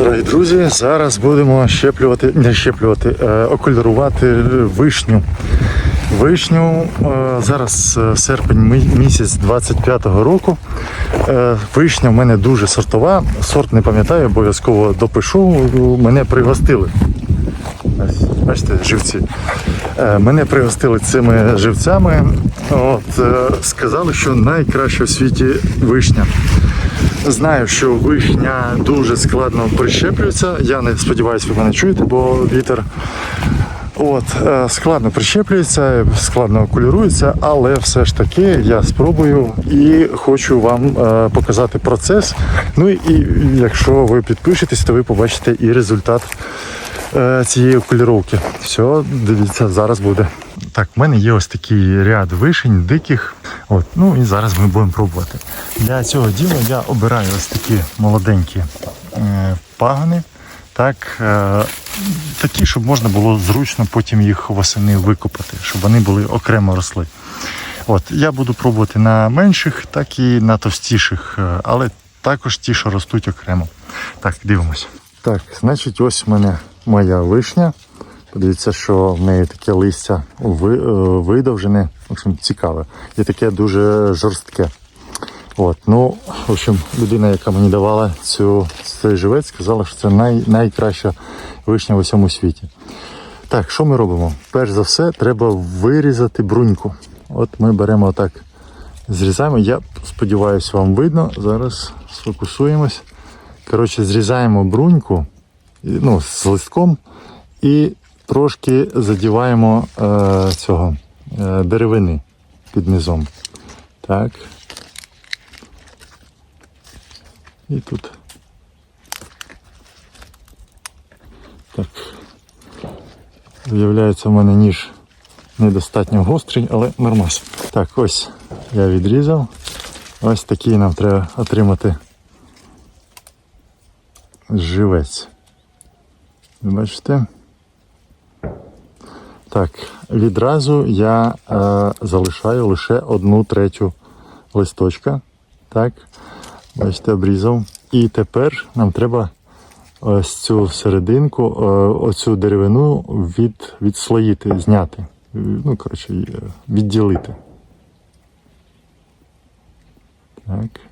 Дорогі друзі, зараз будемо щеплювати, не щеплювати, е, окулярувати вишню. Вишню е, зараз е, серпень мі- місяць 25-го року. Е, Вишня в мене дуже сортова. Сорт не пам'ятаю, обов'язково допишу. Мене пригостили. Бачите, живці. Е, Мене пригостили цими живцями. От, е, сказали, що найкраща в світі вишня. Знаю, що вишня дуже складно прищеплюється. Я не сподіваюся, ви мене чуєте, бо вітер. От, е, складно прищеплюється, складно окулірується, але все ж таки я спробую і хочу вам е, показати процес. Ну і якщо ви підпишетесь, то ви побачите і результат цієї окуліровки. Все, дивіться, зараз буде. Так, в мене є ось такий ряд вишень, диких. От, ну і зараз ми будемо пробувати. Для цього діла я обираю ось такі молоденькі е, пагони. Так, е, такі, щоб можна було зручно потім їх восени викопати, щоб вони були окремо росли. От, я буду пробувати на менших, так і на товстіших, е, але також ті, що ростуть окремо. Так, дивимося. Так, значить, ось в мене моя вишня. Подивіться, що в неї таке листя е, видовжене, в общем, цікаве. І таке дуже жорстке. От, ну, в общем, людина, яка мені давала цю, цей живець, сказала, що це най, найкраща вишня в усьому світі. Так, що ми робимо? Перш за все, треба вирізати бруньку. От ми беремо отак, зрізаємо. Я сподіваюся, вам видно. Зараз сфокусуємось. Коротше, зрізаємо бруньку ну, з листком і трошки задіваємо е, цього е, деревини під низом. Так. І тут. Так. Виявляється, в мене ніж недостатньо гострий, але нормас. Так, ось я відрізав. Ось такий нам треба отримати живець. Ви бачите? Так, відразу я е, залишаю лише одну третю листочка. Так, бачите, обрізав. І тепер нам треба ось цю серединку, е, оцю деревину від, відслоїти, зняти. Ну, коротше, е, відділити. Так.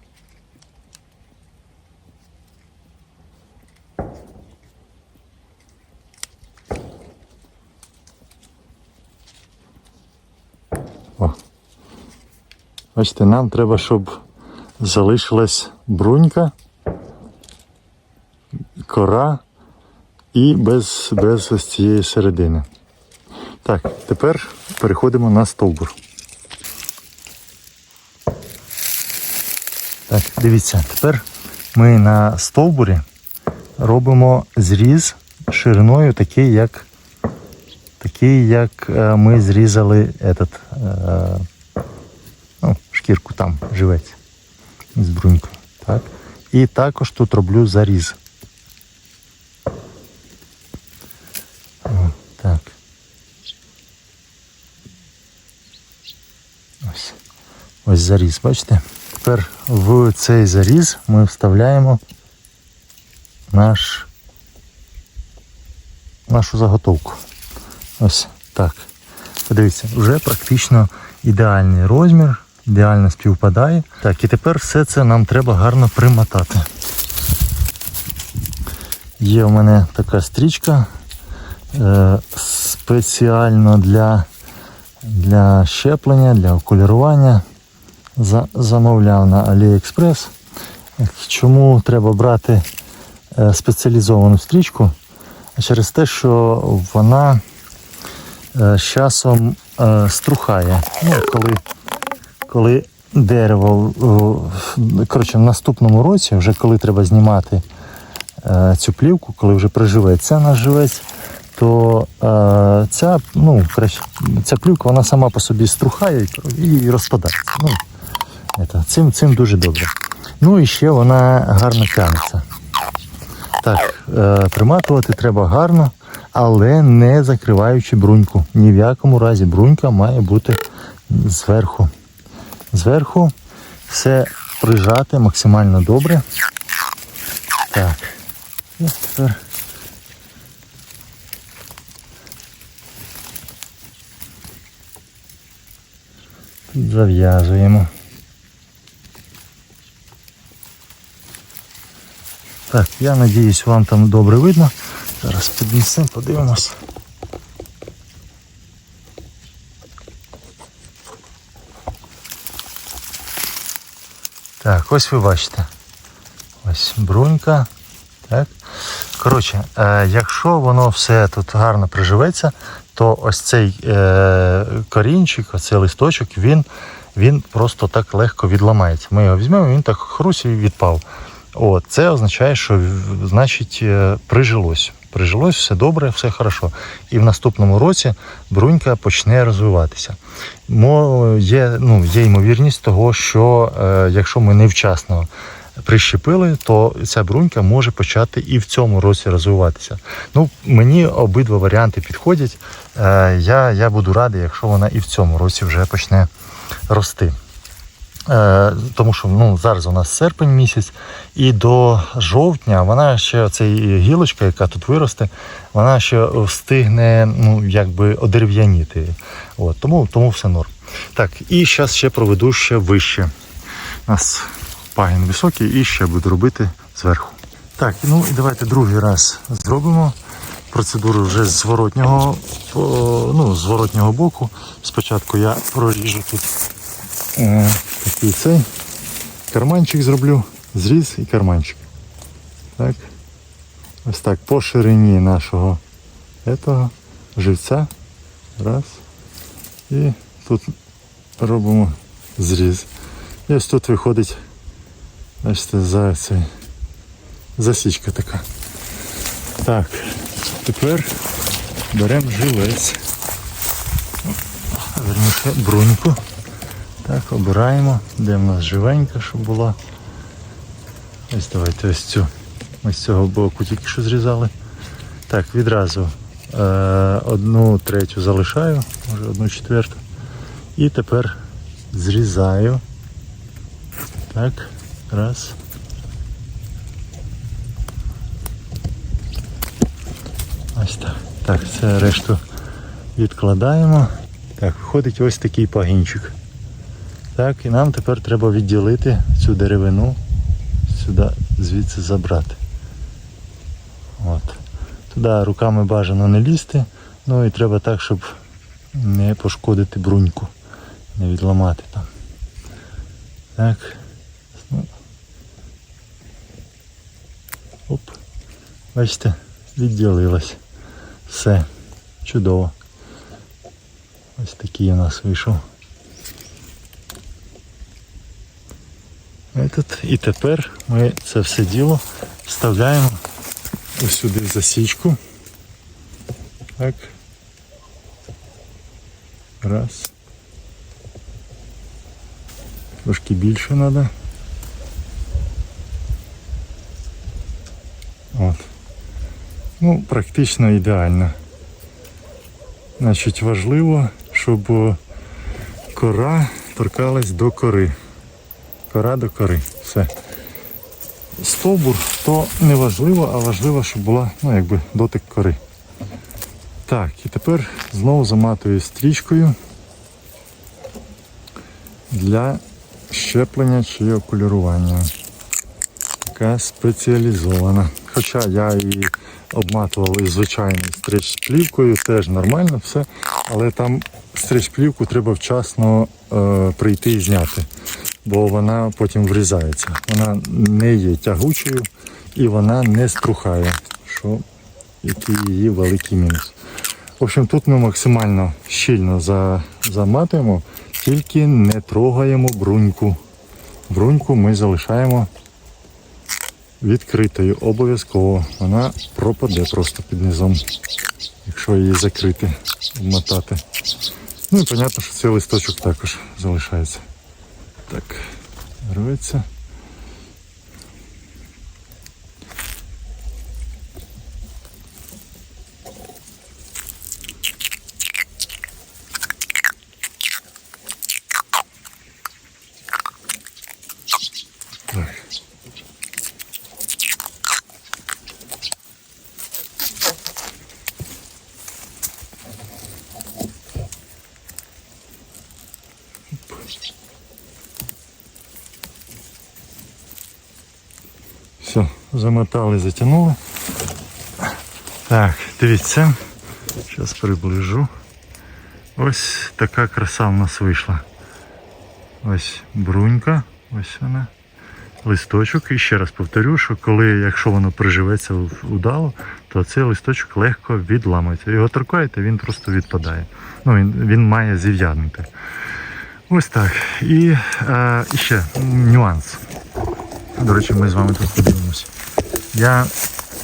Бачите, нам треба, щоб залишилась брунька, кора і без, без ось цієї середини. Так, тепер переходимо на стовбур. Так, дивіться, тепер ми на стовбурі робимо зріз шириною такий, як такий, як е, ми зрізали этот, е, шкірку там, живець з брунькою. Так. І також тут роблю заріз. Так. Ось. Ось заріз, бачите? Тепер в цей заріз ми вставляємо наш, нашу заготовку. Ось так. Подивіться, вже практично ідеальний розмір, ідеально співпадає. Так, і тепер все це нам треба гарно примотати. Є у мене така стрічка е, спеціально для, для щеплення, для окулірування. За, замовляв на AliExpress. Чому треба брати е, спеціалізовану стрічку? Через те, що вона е, з часом е, струхає. Ну, коли, коли дерево, коротше, в наступному році, вже коли треба знімати е, цю плівку, коли вже приживеться наш живець, то е, ця, ну, ця плівка вона сама по собі струхає і, і розпадається. Ну, це, цим, цим дуже добре. Ну і ще вона гарно тягнеться. Так, е, приматувати треба гарно, але не закриваючи бруньку. Ні в якому разі брунька має бути зверху. Зверху все прижати максимально добре. Так. І тепер тут зав'язуємо. Так, я надіюсь, вам там добре видно. Зараз піднесемо, подивимось. Так, ось ви бачите. Ось брунька. Так. Коротше, е, якщо воно все тут гарно приживеться, то ось цей е, корінчик, оцей листочок, він, він просто так легко відламається. Ми його візьмемо, він так хрусь і відпав. От, це означає, що значить е, прижилось. Прижилось, все добре, все хорошо. І в наступному році брунька почне розвиватися. Мо, є, ну, є ймовірність того, що е, якщо ми невчасно прищепили, то ця брунька може почати і в цьому році розвиватися. Ну, мені обидва варіанти підходять. Е, я, я буду радий, якщо вона і в цьому році вже почне рости. Е, тому що ну, зараз у нас серпень місяць, і до жовтня вона ще цей гілочка, яка тут виросте, вона ще встигне ну, якби одерев'яніти. Тому, тому все норм. Так, і зараз ще проведу ще вище. У нас пагін високий і ще буду робити зверху. Так, ну і давайте другий раз зробимо процедуру вже з зворотнього, ну, зворотнього боку. Спочатку я проріжу тут такий цей карманчик зроблю, зріз і карманчик. Так. Ось так по ширині нашого этого живця. Раз. І тут робимо зріз. І ось тут виходить, бачите, за цей засічка така. Так, тепер беремо живець. Верніше бруньку. Так, обираємо, де в нас живенька, щоб була. Ось давайте ось цю. Ось з цього боку тільки що зрізали. Так, відразу е, одну третю залишаю, може одну четверту. І тепер зрізаю. Так, раз. Ось так. Так, це решту відкладаємо. Так, виходить ось такий пагінчик. Так, і нам тепер треба відділити цю деревину, сюди звідси забрати. От. Туди руками бажано не лізти, ну і треба так, щоб не пошкодити бруньку, не відламати там. Так. Ну. Оп. Бачите, відділилось. Все. Чудово. Ось такий у нас вийшов. Этот. І тепер ми це все діло вставляємо ось сюди в засічку. Так. Раз. Трошки більше треба. От. Ну, практично ідеально. Значить, важливо, щоб кора торкалась до кори. Кора до кори. Все. Стовбур то не важливо, а важливо, щоб була ну, якби дотик кори. Так, і тепер знову заматую стрічкою для щеплення чи окулірування. Така спеціалізована. Хоча я її обматував із звичайною стрич-плівкою, теж нормально все, але там стрич-плівку треба вчасно е, прийти і зняти, бо вона потім врізається. Вона не є тягучою і вона не струхає, що який її великий мінус. В общем, тут ми максимально щільно за, заматуємо, тільки не трогаємо бруньку. Бруньку ми залишаємо відкритою обов'язково. Вона пропаде просто під низом, якщо її закрити, вмотати. Ну і зрозуміло, що цей листочок також залишається. Так, рветься. Thank you. Так. замотали, затягнули. Так, дивіться. Зараз приближу. Ось така краса в нас вийшла. Ось брунька, ось вона. Листочок. І ще раз повторю, що коли, якщо воно приживеться удало, то цей листочок легко відламується. Його торкаєте, він просто відпадає. Ну, він, він має зів'янути. Ось так. І, е, ще нюанс. До речі, ми з вами тут подивимося. Я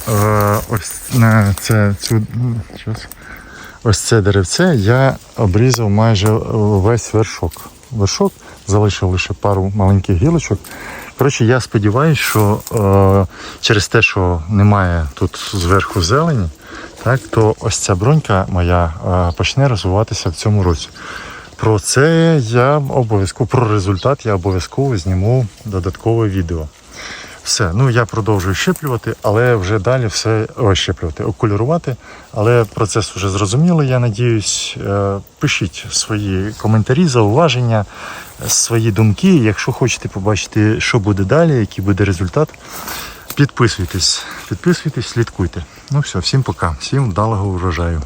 е, ось на це, цю, м, ось це деревце я обрізав майже весь вершок. Вершок залишив лише пару маленьких гілочок. Коротше, я сподіваюся, що е, через те, що немає тут зверху зелені, так, то ось ця бронька моя е, почне розвиватися в цьому році. Про це я обов'язково, про результат я обов'язково зніму додаткове відео. Все, ну я продовжую щеплювати, але вже далі все о, щеплювати, окулірувати. Але процес вже зрозумілий, я надіюсь. Е, Пишіть свої коментарі, зауваження, свої думки. Якщо хочете побачити, що буде далі, який буде результат, підписуйтесь, підписуйтесь, слідкуйте. Ну все, всім пока, всім вдалого врожаю.